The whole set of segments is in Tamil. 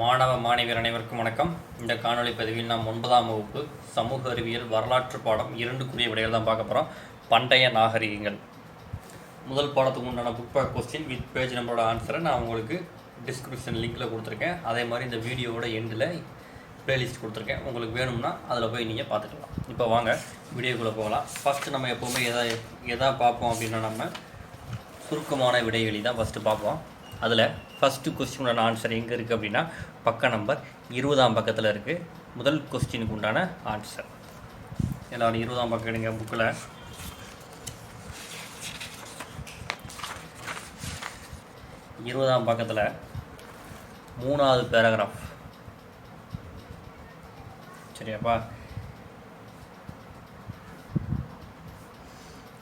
மாணவ மாணவியர் அனைவருக்கும் வணக்கம். இந்த காணொளி பதிவில் நாம் ஒன்பதாம் வகுப்பு சமூக அறிவியல் வரலாற்று பாடம் இரண்டுக்குரிய விடைகள் தான் பார்க்க போகிறோம் பண்டைய நாகரிகங்கள். முதல் பாடத்துக்கு உண்டான book back question with page நம்பரோட ஆன்சரை நான் உங்களுக்கு டிஸ்கிரிப்ஷன் லிங்கில் கொடுத்துருக்கேன். அதே மாதிரி இந்த வீடியோவோட எண்டில் ப்ளேலிஸ்ட் கொடுத்துருக்கேன். உங்களுக்கு வேணும்னா அதில் போய் நீங்கள் பார்த்துக்கலாம். இப்போ வாங்க வீடியோக்குள்ளே போகலாம். ஃபஸ்ட்டு நம்ம எப்போவுமே எதா எதா பார்ப்போம் அப்படின்னா நம்ம சுருக்கமான விடைவெளி தான் ஃபஸ்ட்டு பார்ப்போம். அதில் ஃபஸ்ட்டு கொஸ்டினோட ஆன்சர் எங்கே இருக்குது அப்படின்னா பக்க நம்பர் இருபதாம் பக்கத்தில் இருக்குது முதல் கொஸ்டினுக்கு உண்டான ஆன்சர் எல்லோரும் இருபதாம் பக்கம் எடுங்க புக்கில் இருபதாம் பக்கத்தில் மூணாவது பேராகிராஃப் சரியாப்பா?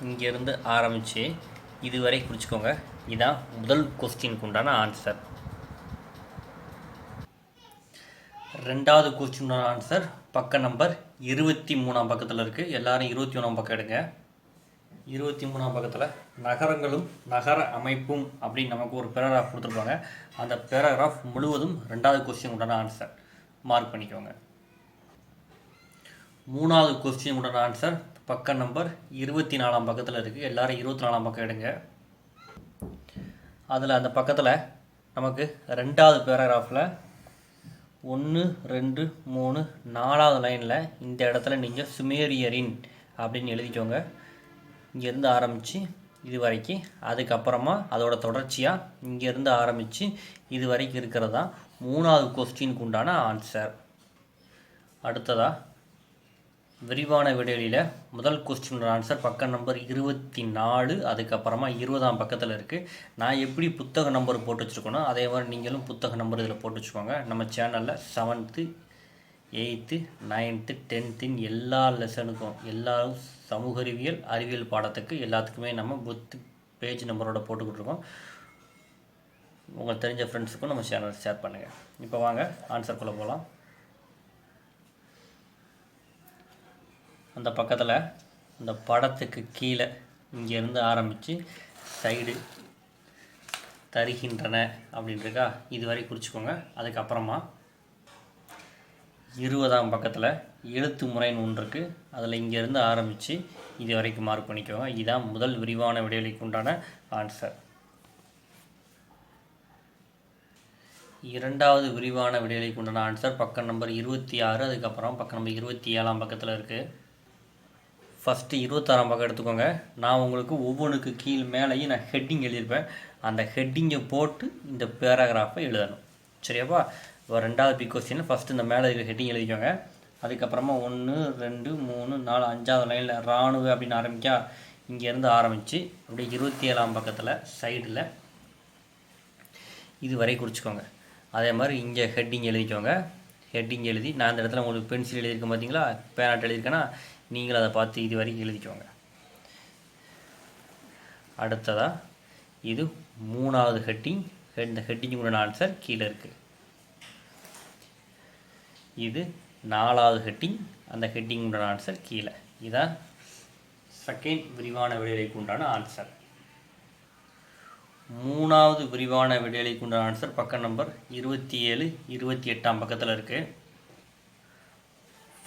இங்கேருந்து ஆரம்பித்து இதுவரை குறிச்சிக்கோங்க. இதான் முதல் கொஸ்டினுக்கு உண்டான ஆன்சர் ரெண்டாவது கொஸ்டினோட ஆன்சர் பக்கம் நம்பர் இருபத்தி மூணாம் பக்கத்தில் இருக்குது எல்லாரும் இருபத்தி ஒன்றாம் பக்கம் எடுங்க. இருபத்தி மூணாம் பக்கத்தில் நகரங்களும் நகர அமைப்பும் அப்படின்னு நமக்கு ஒரு பேராகிராஃப் கொடுத்துருப்பாங்க. அந்த பேராகிராஃப் முழுவதும் ரெண்டாவது கொஸ்டின் உண்டான ஆன்சர் மார்க் பண்ணிக்கோங்க. மூணாவது கொஸ்டின் உண்டான ஆன்சர் பக்கம் நம்பர் இருபத்தி நாலாம் பக்கத்தில் இருக்குது எல்லாரும் இருபத்தி நாலாம் பக்கம் எடுங்க. அதில் அந்த பக்கத்தில் நமக்கு ரெண்டாவது பேராகிராஃபில் ஒன்று ரெண்டு மூணு நாலாவது லைனில் இந்த இடத்துல நீங்கள் சுமேரியரின் அப்படின்னு எழுதிக்கோங்க. இங்கேருந்து ஆரம்பித்து இது வரைக்கும் அதுக்கப்புறமா அதோட தொடர்ச்சியாக இங்கேருந்து ஆரம்பித்து இது வரைக்கும் இருக்கிறது தான் மூணாவது கொஸ்டினுக்கு உண்டான ஆன்சர் அடுத்ததாக விரிவான விடையில முதல் கொஸ்டினோட ஆன்சர் பக்கம் நம்பர் இருபத்தி நாலு அதுக்கப்புறமா இருபதாம் பக்கத்தில் இருக்குது நான் எப்படி புத்தக நம்பர் போட்டு வச்சுருக்கேனோ அதே மாதிரி நீங்களும் புத்தக நம்பர் இதில் போட்டு வச்சுக்கோங்க. நம்ம சேனலில் செவன்த்து எயித்து நைன்த்து டென்த்துன்னு எல்லா லெசனுக்கும் எல்லா சமூக அறிவியல் அறிவியல் பாடத்துக்கு எல்லாத்துக்குமே நம்ம புத்து பேஜ் நம்பரோட போட்டுக்கிட்டுருக்கோம் உங்களுக்கு தெரிஞ்ச ஃப்ரெண்ட்ஸுக்கும் நம்ம சேனல் ஷேர் பண்ணுங்கள் இப்போ வாங்க ஆன்சர்க்குள்ளே போகலாம். அந்த பக்கத்தில் அந்த படத்துக்கு கீழே இங்கேருந்து ஆரம்பித்து சைடு தருகின்றன அப்படின்ட்டுருக்கா? இது வரை குறிச்சிக்கோங்க. அதுக்கப்புறமா இருபதாம் பக்கத்தில் எழுத்து முறைன்னு ஒன்று இருக்குது அதில் இங்கேருந்து ஆரம்பித்து இது வரைக்கும் மார்க் பண்ணிக்கோங்க. இதுதான் முதல் விரிவான விடைவெளிக்கு உண்டான ஆன்சர் இரண்டாவது விரிவான விடைவெளிக்கு உண்டான ஆன்சர் பக்கம் நம்பர் இருபத்தி ஆறு அதுக்கப்புறம் பக்கம் நம்பர் இருபத்தி ஏழாம் பக்கத்தில் இருக்குது ஃபஸ்ட்டு இருபத்தாறாம் பக்கம் எடுத்துக்கோங்க. நான் உங்களுக்கு ஒவ்வொன்றுக்கு கீழ் மேலேயும் நான் ஹெட்டிங் எழுதியிருப்பேன். அந்த ஹெட்டிங்கை போட்டு இந்த பேராகிராஃபை எழுதணும். சரியாப்பா? இப்போ ரெண்டாவது பி கொஸ்டின் ஃபஸ்ட்டு இந்த மேலே இருக்கிற ஹெட்டிங் எழுதிக்கோங்க. அதுக்கப்புறமா ஒன்று ரெண்டு மூணு நாலு அஞ்சாவது லைனில் இராணுவ அப்படின்னு ஆரம்பிக்கா. இங்கேருந்து ஆரம்பித்து அப்படியே இருபத்தி ஏழாம் பக்கத்தில் சைடில் இது வரை குறிச்சிக்கோங்க. அதே மாதிரி இங்கே ஹெட்டிங் எழுதிக்கோங்க. ஹெட்டிங் எழுதி நான் இந்த இடத்துல உங்களுக்கு பென்சில் எழுதியிருக்கேன் பார்த்தீங்களா பேனாட் எழுதியிருக்கேன்னா நீங்களும் அதை பார்த்து இது வரைக்கும் எழுதிக்கோங்க. அடுத்ததாக இது மூணாவது ஹெட்டிங் இந்த ஹெட்டிங் உள்ள ஆன்சர் கீழே இருக்குது இது நாலாவது ஹெட்டிங் அந்த ஹெட்டிங் ஆன்சர் கீழே. இதான் செகண்ட் விரிவான விடையலைக்கு உண்டான ஆன்சர் மூணாவது விரிவான விடையலைக்கு உண்டான ஆன்சர் பக்கம் நம்பர் இருபத்தி ஏழு இருபத்தி எட்டாம் பக்கத்தில் இருக்குது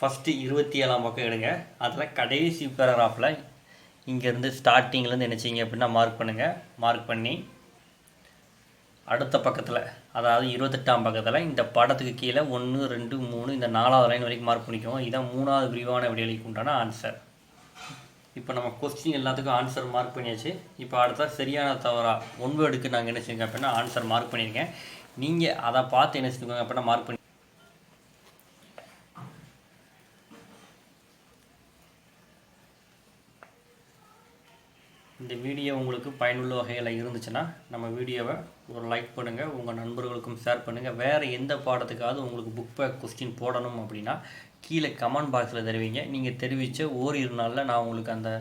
ஃபஸ்ட்டு இருபத்தி ஏழாம் பக்கம் எடுங்க. அதில் கடைசி பேராகிராஃபில் இங்கேருந்து ஸ்டார்டிங்லேருந்து என்ன அப்படின்னா மார்க் பண்ணுங்கள் மார்க் பண்ணி அடுத்த பக்கத்தில் அதாவது இருபத்தெட்டாம் பக்கத்தில் இந்த படத்துக்கு கீழே ஒன்று ரெண்டு மூணு இந்த நாலாவது லைன் வரைக்கும் மார்க் பண்ணிக்கோங்க. இதுதான் மூணாவது விரிவான விடையளிக்கு உண்டான ஆன்சர் இப்போ நம்ம கொஸ்டின் எல்லாத்துக்கும் ஆன்சர் மார்க் பண்ணியாச்சு. இப்போ அடுத்த சரியான தவறா ஒன்பது எடுக்க நாங்கள் என்ன செஞ்சோங்க அப்படின்னா ஆன்சர் மார்க் பண்ணியிருக்கேன் நீங்கள் அதை பார்த்து என்ன செஞ்சுக்கோங்க அப்படின்னா மார்க் பண்ணி இந்த வீடியோ உங்களுக்கு பயனுள்ள வகையில் இருந்துச்சுன்னா நம்ம வீடியோவை ஒரு லைக் பண்ணுங்கள் உங்கள் நண்பர்களுக்கும் ஷேர் பண்ணுங்கள் வேறு எந்த பாடத்துக்காவது உங்களுக்கு புக் பேக் கொஸ்டின் போடணும் அப்படின்னா கீழே கமெண்ட் பாக்ஸில் தெரிவிங்க. நீங்கள் தெரிவித்த ஓரிரு நாளில் நான் உங்களுக்கு அந்த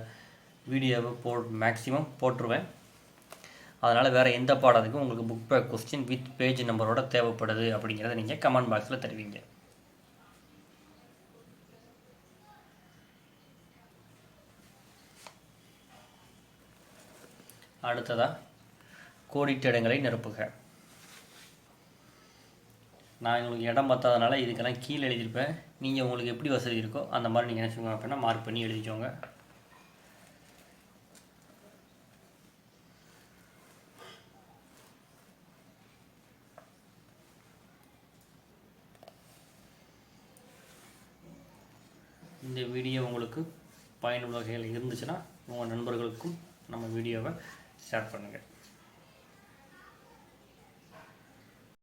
வீடியோவை போ மேக்ஸிமம் போட்டுருவேன். அதனால் வேறு எந்த பாடத்துக்கும் உங்களுக்கு book back question with page நம்பரோட தேவைப்படுது அப்படிங்கிறத நீங்கள் கமெண்ட் பாக்ஸில் தெரிவிங்க. அடுத்ததாக கோடிட்ட இடங்களை நிரப்புக. நான் உங்களுக்கு இடம் பத்தாதனால இதுக்கெல்லாம் கீழே எழுதியிருப்பேன். நீங்கள் உங்களுக்கு எப்படி வசதி இருக்கோ அந்த மாதிரி நீங்கள் என்ன செய்வோம் அப்படின்னா மார்க் பண்ணி எழுதிக்கோங்க. இந்த வீடியோ உங்களுக்கு பயனுள்ள வகையில் இருந்துச்சுன்னா உங்கள் நண்பர்களுக்கும் நம்ம வீடியோவை ஷேர் பண்ணுங்கள்